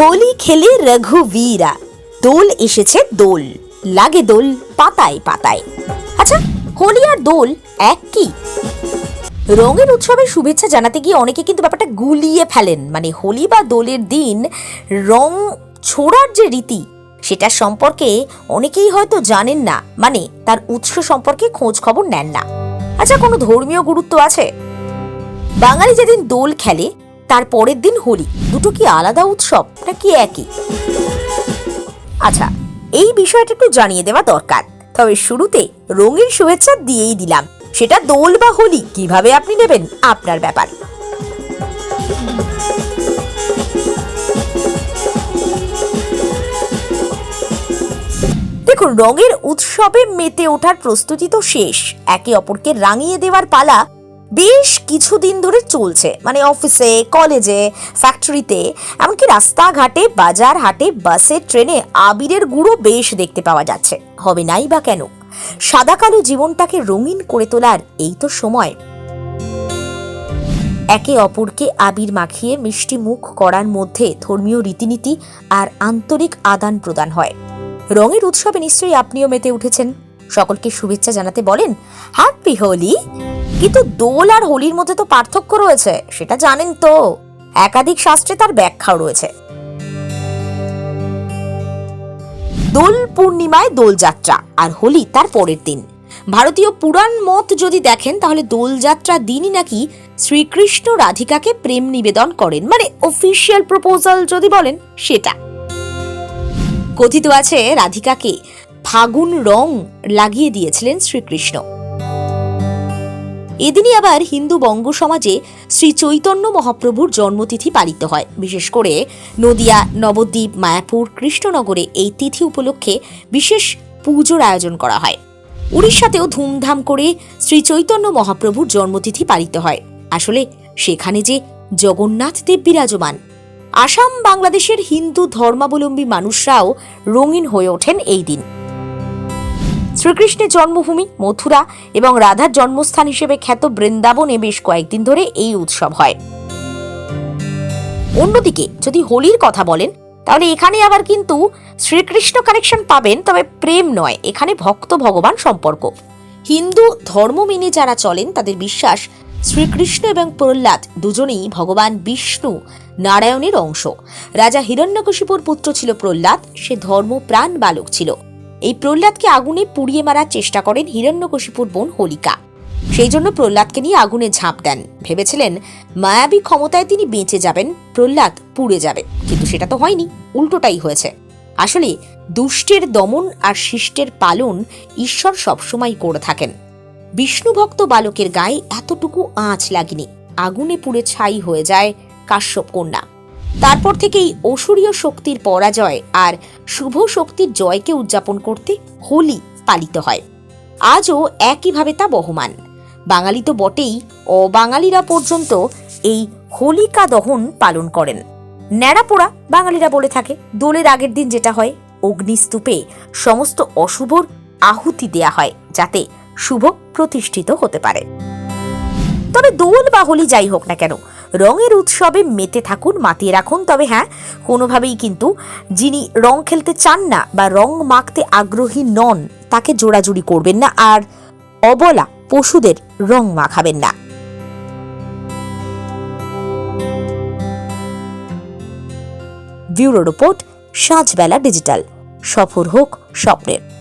হোলি খেলে রঘুবীরা। দোল এসেছে দোল। লাগে দোল পাতায় পাতায়। আচ্ছা হোলি আর দোল এক কি? রঙের উৎসবের শুভেচ্ছা জানাতে গিয়ে অনেকে কিন্তু ব্যাপারটা গুলিয়ে ফেলেন। মানে হোলি বা দোলের দিন রং ছোড়ার যে রীতি, সেটা সম্পর্কে অনেকেই হয়তো জানেন না। মানে তার উৎস সম্পর্কে খোঁজ খবর নেন না। আচ্ছা কোনো ধর্মীয় গুরুত্ব আছে? বাঙালি যেদিন দোল খেলে তার পরের দিন হোলি। দুটো কি আলাদা উৎসব? নাকি একই? আচ্ছা এই বিষয়টা একটু জানিয়ে দেওয়া দরকার। তবে শুরুতে রঙিন শুভেচ্ছা দিয়েই দিলাম। সেটা দোল বা হোলি, কীভাবে আপনি নেবেন আপনার ব্যাপার। দেখুন, রঙের উৎসবে মেতে ওঠার প্রস্তুতি তো শেষ। একে অপরকে রাঙিয়ে দেওয়ার পালা বেশ কিছুদিন ধরে চলছে। মানে অফিসে কলেজে ফ্যাক্টরিতে এমনকি রাস্তাঘাটে বাজার হাটে বাসে ট্রেনে আবিরের গুঁড়ো বেশ দেখতে পাওয়া যাচ্ছে। হবে নাই বা কেন? সাদা কালো জীবনটাকে রঙিন করে তোলার এই তো সময়। একে অপরকে আবির মাখিয়ে মিষ্টি মুখ করার মধ্যে ধর্মীয় রীতিনীতি আর আন্তরিক আদান প্রদান হয়। রঙের উৎসবে নিশ্চয়ই আপনিও মেতে উঠেছেন। সকলকে শুভেচ্ছা জানাতে বলেন হ্যাপি হোলি কিন্তু দোল আর হোলির মধ্যে তো পার্থক্য রয়েছে, সেটা জানেন তো। একাধিক শাস্ত্রে তার ব্যাখ্যাও রয়েছে। দোল পূর্ণিমায় দোলযাত্রা আর হোলি তার পরের দিন। ভারতীয় পুরাণ মত যদি দেখেন, তাহলে দোলযাত্রা দিনই নাকি শ্রীকৃষ্ণ রাধিকাকে প্রেম নিবেদন করেন মানে অফিসিয়াল প্রপোজাল যদি বলেন, সেটা। কথিত আছে, রাধিকাকে ফাগুন রং লাগিয়ে দিয়েছিলেন শ্রীকৃষ্ণ। এদিনই আবার হিন্দু বঙ্গ সমাজে শ্রী চৈতন্য মহাপ্রভুর জন্মতিথি পালিত হয়। বিশেষ করে নদিয়া, নবদ্বীপ, মায়াপুর, কৃষ্ণনগরে এই তিথি উপলক্ষে বিশেষ পুজোর আয়োজন করা হয়। উড়িষ্যাতেও ধুমধাম করে শ্রী চৈতন্য মহাপ্রভুর জন্মতিথি পালিত হয়। আসলে সেখানে যে জগন্নাথ দেব বিরাজমান, আসাম বাংলাদেশের হিন্দু ধর্মাবলম্বী মানুষরাও রঙিন হয়ে ওঠেন এই দিন। শ্রীকৃষ্ণের জন্মভূমি মথুরা এবং রাধার জন্মস্থান হিসেবে খ্যাত বৃন্দাবনে বেশ কয়েকদিন ধরে এই উৎসব হয়। অন্যদিকে যদি হোলির কথা বলেন, তাহলে এখানে আবার কিন্তু শ্রীকৃষ্ণ কানেকশন পাবেন, তবে প্রেম নয়, এখানে ভক্ত ভগবান সম্পর্ক। হিন্দু ধর্ম মেনে যারা চলেন, তাদের বিশ্বাস শ্রীকৃষ্ণ এবং প্রহ্লাদ দুজনেই ভগবান বিষ্ণু নারায়ণের অংশ। রাজা হিরণ্যকশিপুর পুত্র ছিল প্রহ্লাদ, সে ধর্মপ্রাণ বালক ছিল। এই প্রহ্লাদকে আগুনে পুড়িয়ে মারার চেষ্টা করেন হিরণ্যকশিপুর বোন হোলিকা। সেই জন্য প্রহ্লাদকে নিয়ে আগুনে ঝাঁপ দেন। ভেবেছিলেন মায়াবী ক্ষমতায় তিনি বেঁচে যাবেন, প্রহ্লাদ পুড়ে যাবে। কিন্তু সেটা তো হয়নি, উল্টোটাই হয়েছে। আসলে দুষ্টের দমন আর শিষ্টের পালন ঈশ্বর সবসময় করে থাকেন। বিষ্ণুভক্ত বালকের গায়ে এতটুকু আঁচ লাগেনি। আগুনে পুড়ে ছাই হয়ে যায় কাশ্যপ কন্যা। তারপর থেকেই অসুরীয় শক্তির পরাজয় আর শুভ শক্তির জয়কে উদযাপন করতে হোলি পালিত হয়। আজও একইভাবে তা বহমান। বাঙালি তো বটেই অবাঙালিরা পর্যন্ত এই হোলিকা দহন পালন করেন। ন্যাড়াপোড়া বাঙালিরা বলে থাকে, দোলের আগের দিন যেটা হয়, অগ্নিস্তূপে সমস্ত অশুভর আহুতি দেয়া হয় যাতে শুভ প্রতিষ্ঠিত হতে পারে। তবে দোল বা হোলি যাই হোক না কেন, রঙের উৎসবে মেতে থাকুন, মাতিয়ে রাখুন। তবে হ্যাঁ কোনোভাবেই কিন্তু যিনি রং খেলতে চান না বা রং মাখতে আগ্রহী নন, তাকে জোড়াজুড়ি করবেন না আর অবলা পশুদের রং মাখাবেন না। Bureau report Sanjhbela digital. সফর হোক স্বপ্নের।